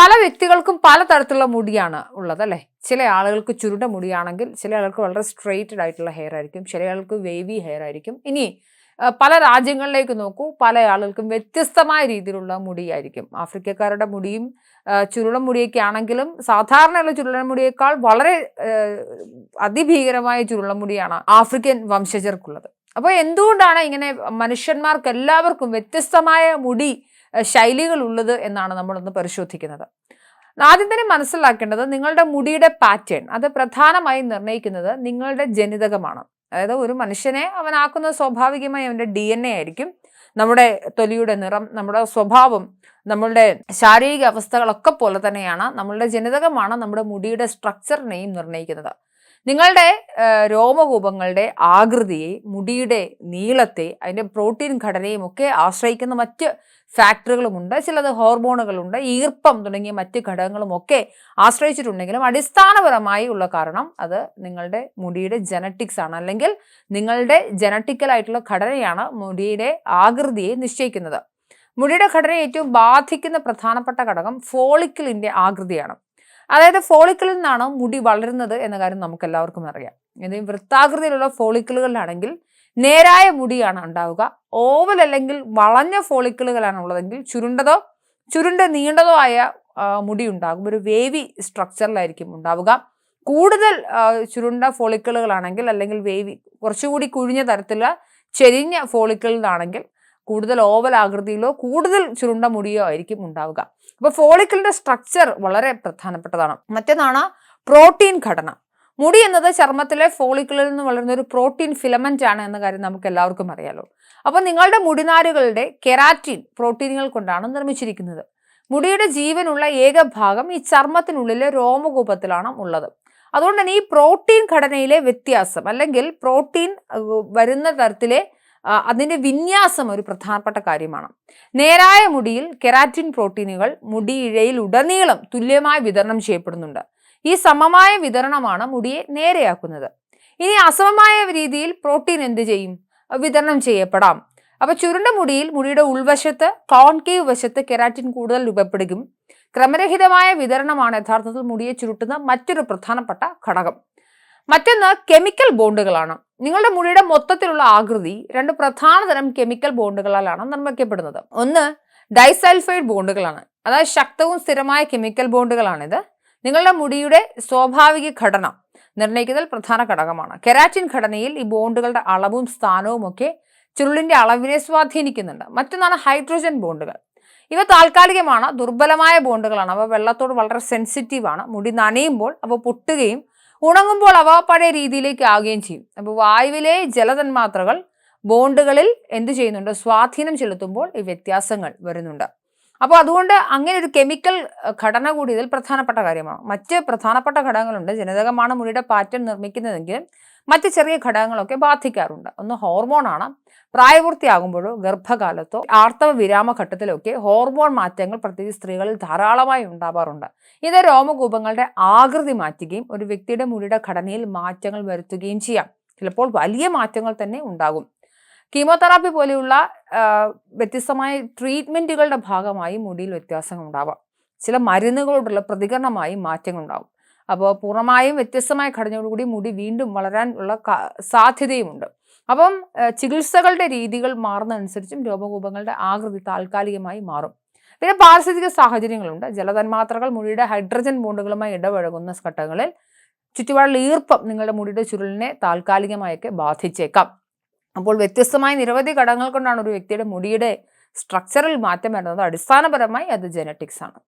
പല വ്യക്തികൾക്കും പല തരത്തിലുള്ള മുടിയാണ് ഉള്ളത് അല്ലേ ചില ആളുകൾക്ക് ചുരുണ്ട മുടിയാണെങ്കിൽ ചില ആൾക്ക് വളരെ സ്ട്രെയിറ്റഡ് ആയിട്ടുള്ള ഹെയർ ആയിരിക്കും ചില ആൾക്ക് വേവി ഹെയർ ആയിരിക്കും. ഇനി പല രാജ്യങ്ങളിലേക്ക് നോക്കൂ പല ആളുകൾക്കും വ്യത്യസ്തമായ രീതിയിലുള്ള മുടിയായിരിക്കും. ആഫ്രിക്കക്കാരുടെ മുടിയും ചുരുളം മുടിയൊക്കെ ആണെങ്കിലും സാധാരണയുള്ള ചുരുളൻ മുടിയേക്കാൾ വളരെ അതിഭീകരമായ ചുരുളൻ മുടിയാണ് ആഫ്രിക്കൻ വംശജർക്കുള്ളത്. അപ്പോൾ എന്തുകൊണ്ടാണ് ഇങ്ങനെ മനുഷ്യന്മാർക്ക് എല്ലാവർക്കും വ്യത്യസ്തമായ മുടി ശൈലികൾ ഉള്ളത് എന്നാണ് നമ്മളൊന്ന് പരിശോധിക്കുന്നത്. ആദ്യം തന്നെ മനസ്സിലാക്കേണ്ടത് നിങ്ങളുടെ മുടിയുടെ പാറ്റേൺ അത് പ്രധാനമായും നിർണയിക്കുന്നത് നിങ്ങളുടെ ജനിതകമാണ്. അതായത് ഒരു മനുഷ്യനെ അവനാക്കുന്നത് സ്വാഭാവികമായി അവന്റെ ഡി എൻ എ ആയിരിക്കും. നമ്മുടെ തൊലിയുടെ നിറം നമ്മുടെ സ്വഭാവം നമ്മളുടെ ശാരീരിക അവസ്ഥകളൊക്കെ പോലെ തന്നെയാണ് നമ്മളുടെ ജനിതകമാണ് നമ്മുടെ മുടിയുടെ സ്ട്രക്ചറിനെയും നിർണയിക്കുന്നത്. നിങ്ങളുടെ രോമകൂപങ്ങളുടെ ആകൃതിയെ മുടിയുടെ നീളത്തെ അതിന്റെ പ്രോട്ടീൻ ഘടനയും ഒക്കെ ആശ്രയിക്കുന്ന മറ്റ് ഫാക്ടറുകളുമുണ്ട്. ചിലത് ഹോർമോണുകളുണ്ട്. ഈർപ്പം തുടങ്ങിയ മറ്റ് ഘടകങ്ങളും ഒക്കെ ആശ്രയിച്ചിട്ടുണ്ടെങ്കിലും അടിസ്ഥാനപരമായി ഉള്ള കാരണം അത് നിങ്ങളുടെ മുടിയുടെ ജനറ്റിക്സ് ആണ്. അല്ലെങ്കിൽ നിങ്ങളുടെ ജനറ്റിക്കലായിട്ടുള്ള ഘടനയാണ് മുടിയുടെ ആകൃതിയെ നിശ്ചയിക്കുന്നത്. മുടിയുടെ ഘടനയെ ഏറ്റവും ബാധിക്കുന്ന പ്രധാനപ്പെട്ട ഘടകം ഫോളിക്കിളിന്റെ ആകൃതിയാണ്. അതായത് ഫോളിക്കിളിൽ നിന്നാണ് മുടി വളരുന്നത് എന്ന കാര്യം നമുക്ക് എല്ലാവർക്കും അറിയാം. ഇനി വൃത്താകൃതിയിലുള്ള ഫോളിക്കിളുകളിലാണെങ്കിൽ നേരായ മുടിയാണ് ഉണ്ടാവുക. ഓവൽ അല്ലെങ്കിൽ വളഞ്ഞ ഫോളിക്കിളുകളാണ് ഉള്ളതെങ്കിൽ ചുരുണ്ടതോ ചുരുണ്ട നീണ്ടതോ ആയ മുടി ഉണ്ടാകും. ഒരു വേവി സ്ട്രക്ചറിലായിരിക്കും ഉണ്ടാവുക. കൂടുതൽ ചുരുണ്ട ഫോളിക്കിളുകളാണെങ്കിൽ അല്ലെങ്കിൽ വേവി കുറച്ചുകൂടി കുഴിഞ്ഞ തരത്തിലുള്ള ചെരിഞ്ഞ ഫോളിക്കിളിലാണെങ്കിൽ കൂടുതൽ ഓവൽ ആകൃതിയിലോ കൂടുതൽ ചുരുണ്ട മുടിയോ ആയിരിക്കും ഉണ്ടാവുക. അപ്പോൾ ഫോളിക്കിളിന്റെ സ്ട്രക്ചർ വളരെ പ്രധാനപ്പെട്ടതാണ്. മറ്റൊന്നാണ് പ്രോട്ടീൻ ഘടന. മുടി എന്നത് ചർമ്മത്തിലെ ഫോളിക്കിളിൽ നിന്ന് വളരുന്ന ഒരു പ്രോട്ടീൻ ഫിലമെന്റ് ആണ് എന്ന കാര്യം നമുക്ക് എല്ലാവർക്കും അറിയാലോ. അപ്പോൾ നിങ്ങളുടെ മുടിനാരുകളുടെ കെരാറ്റിൻ പ്രോട്ടീനുകൾ കൊണ്ടാണ് നിർമ്മിച്ചിരിക്കുന്നത്. മുടിയുടെ ജീവനുള്ള ഏക ഭാഗം ഈ ചർമ്മത്തിനുള്ളിലെ രോമകൂപത്തിലാണ് ഉള്ളത്. അതുകൊണ്ട് തന്നെ ഈ പ്രോട്ടീൻ ഘടനയിലെ വ്യത്യാസം അല്ലെങ്കിൽ പ്രോട്ടീൻ വരുന്ന തരത്തിലെ ആ, അതിന്റെ വിന്യാസം ഒരു പ്രധാനപ്പെട്ട കാര്യമാണ്. നേരായ മുടിയിൽ കെരാറ്റിൻ പ്രോട്ടീനുകൾ മുടിയിഴയിൽ ഉടനീളം തുല്യമായി വിതരണം ചെയ്യപ്പെടുന്നുണ്ട്. ഈ സമമായ വിതരണമാണ് മുടിയെ നേരെയാക്കുന്നത്. ഇനി അസമമായ രീതിയിൽ പ്രോട്ടീൻ എന്ത് ചെയ്യും? വിതരണം ചെയ്യപ്പെടാം. അപ്പോൾ ചുരുണ്ട മുടിയിൽ മുടിയുടെ ഉൾവശത്ത് കോൺകേവ് വശത്ത് കെരാറ്റിൻ കൂടുതൽ രൂപപ്പെടുകയും ക്രമരഹിതമായ വിതരണമാണ് യഥാർത്ഥത്തിൽ മുടിയെ ചുരുട്ടുന്ന മറ്റൊരു പ്രധാനപ്പെട്ട ഘടകം. മറ്റൊന്ന് കെമിക്കൽ ബോണ്ടുകളാണ് നിങ്ങളുടെ മുടിയുടെ മൊത്തത്തിലുള്ള ആകൃതി രണ്ട് പ്രധാന തരം കെമിക്കൽ ബോണ്ടുകളാലാണ് നിർമ്മിക്കപ്പെടുന്നത്. ഒന്ന് ഡൈസൾഫൈഡ് ബോണ്ടുകളാണ് അതായത് ശക്തവും സ്ഥിരമായ കെമിക്കൽ ബോണ്ടുകളാണിത് നിങ്ങളുടെ മുടിയുടെ സ്വാഭാവിക ഘടന നിർണയിക്കുന്നതിൽ പ്രധാന ഘടകമാണ്. കെരാറ്റിൻ ഘടനയിൽ ഈ ബോണ്ടുകളുടെ അളവും സ്ഥാനവും ഒക്കെ ചുരുളിന്റെ അളവിനെ സ്വാധീനിക്കുന്നുണ്ട്. മറ്റൊന്നാണ് ഹൈഡ്രോജൻ ബോണ്ടുകൾ ഇവ താൽക്കാലികമാണ് ദുർബലമായ ബോണ്ടുകളാണ് അവ വെള്ളത്തോട് വളരെ സെൻസിറ്റീവ് ആണ്. മുടി നനയുമ്പോൾ അവ പൊട്ടുകയും ഉണങ്ങുമ്പോൾ അവ പഴയ രീതിയിലേക്ക് ആകുകയും ചെയ്യും. അപ്പോൾ വായുവിലെ ജലതന്മാത്രകൾ ബോണ്ടുകളിൽ എന്ത് ചെയ്യുന്നുണ്ട്? സ്വാധീനം ചെലുത്തുമ്പോൾ ഈ വ്യത്യാസങ്ങൾ വരുന്നുണ്ട്. അപ്പോൾ അതുകൊണ്ട് അങ്ങനെ ഒരു കെമിക്കൽ ഘടന കൂടി ഇതിൽ പ്രധാനപ്പെട്ട കാര്യമാണ്. മറ്റ് പ്രധാനപ്പെട്ട ഘടകങ്ങളുണ്ട്. ജനിതകമാണ് മുടിയുടെ പാറ്റേൺ നിർമ്മിക്കുന്നതെങ്കിലും മറ്റ് ചെറിയ ഘടകങ്ങളൊക്കെ ബാധിക്കാറുണ്ട്. ഒന്ന് ഹോർമോണാണ് പ്രായപൂർത്തിയാകുമ്പോഴോ ഗർഭകാലത്തോ ആർത്തവ വിരാമ ഘട്ടത്തിലൊക്കെ ഹോർമോൺ മാറ്റങ്ങൾ പ്രത്യേകിച്ച് സ്ത്രീകളിൽ ധാരാളമായി ഉണ്ടാവാറുണ്ട്. ഇത് രോമകൂപങ്ങളുടെ ആകൃതി മാറ്റുകയും ഒരു വ്യക്തിയുടെ മുടിയുടെ ഘടനയിൽ മാറ്റങ്ങൾ വരുത്തുകയും ചെയ്യാം. ചിലപ്പോൾ വലിയ മാറ്റങ്ങൾ തന്നെ ഉണ്ടാകും. കീമോതെറാപ്പി പോലെയുള്ള വ്യത്യസ്തമായ ട്രീറ്റ്മെന്റുകളുടെ ഭാഗമായി മുടിയിൽ വ്യത്യാസങ്ങൾ ഉണ്ടാവാം. ചില മരുന്നുകളോടുള്ള പ്രതികരണമായി മാറ്റങ്ങൾ ഉണ്ടാകും. അപ്പോൾ പൂർണമായും വ്യത്യസ്തമായ ഘടനയോടുകൂടി മുടി വീണ്ടും വളരാനുള്ള സാധ്യതയുമുണ്ട്. അപ്പം ചികിത്സകളുടെ രീതികൾ മാറുന്നതനുസരിച്ചും രോമകൂപങ്ങളുടെ ആകൃതി താൽക്കാലികമായി മാറും. പിന്നെ പാരിസ്ഥിതിക സാഹചര്യങ്ങളുണ്ട്. ജലതന്മാത്രകൾ മുടിയുടെ ഹൈഡ്രജൻ ബോണ്ടുകളുമായി ഇടപഴകുന്ന ഘട്ടങ്ങളിൽ ചുറ്റുപാടുള്ള ഈർപ്പം നിങ്ങളുടെ മുടിയുടെ ചുരുളിനെ താൽക്കാലികമായൊക്കെ ബാധിച്ചേക്കാം. അപ്പോൾ വ്യത്യസ്തമായ നിരവധി ഘടകങ്ങൾ കൊണ്ടാണ് ഒരു വ്യക്തിയുടെ മുടിയുടെ സ്ട്രക്ചറിൽ മാറ്റം വരുന്നത്. അടിസ്ഥാനപരമായി അത് ജനറ്റിക്സ് ആണ്